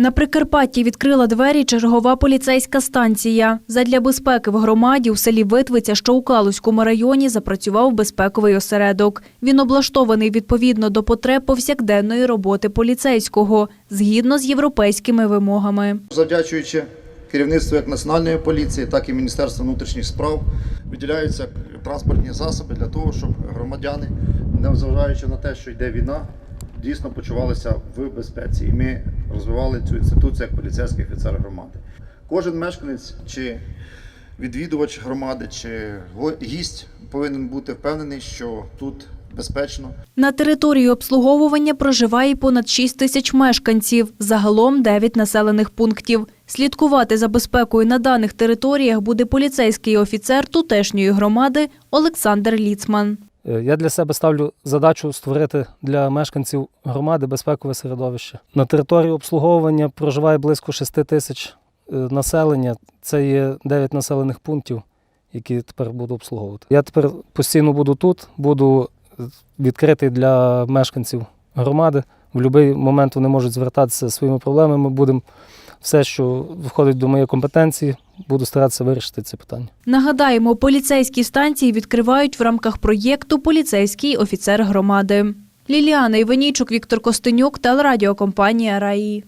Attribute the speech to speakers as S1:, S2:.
S1: На Прикарпатті відкрила двері чергова поліцейська станція. Задля безпеки в громаді у селі Витвиця, що у Калузькому районі, запрацював безпековий осередок. Він облаштований відповідно до потреб повсякденної роботи поліцейського, згідно з європейськими вимогами.
S2: Завдячуючи керівництву як Національної поліції, так і Міністерства внутрішніх справ, виділяються транспортні засоби для того, щоб громадяни, незважаючи на те, що йде війна, дійсно почувалися в безпеці. І ми розвивали цю інституцію як поліцейський офіцер громади. Кожен мешканець чи відвідувач громади, чи гість повинен бути впевнений, що тут безпечно,
S1: На території обслуговування проживає понад 6 тисяч мешканців, загалом 9 населених пунктів. Слідкувати за безпекою на даних територіях буде поліцейський офіцер тутешньої громади Олександр Ліцман.
S3: Е, Я для себе ставлю задачу створити для мешканців громади безпекове середовище. На території обслуговування проживає близько 6 тисяч е, населення. Це є 9 населених пунктів, які тепер буду обслуговувати. Я тепер постійно буду тут, буду е, відкритий для мешканців громади. В будь-який момент вони можуть звертатися зі своїми проблемами. Будемо все, що входить до моєї компетенції, буду старатися вирішити це питання.
S1: Нагадаємо, поліцейські станції відкривають в рамках проєкту Поліцейський офіцер громади. Ліліана Іванійчук, Віктор Костенюк, телерадіокомпанія Раї.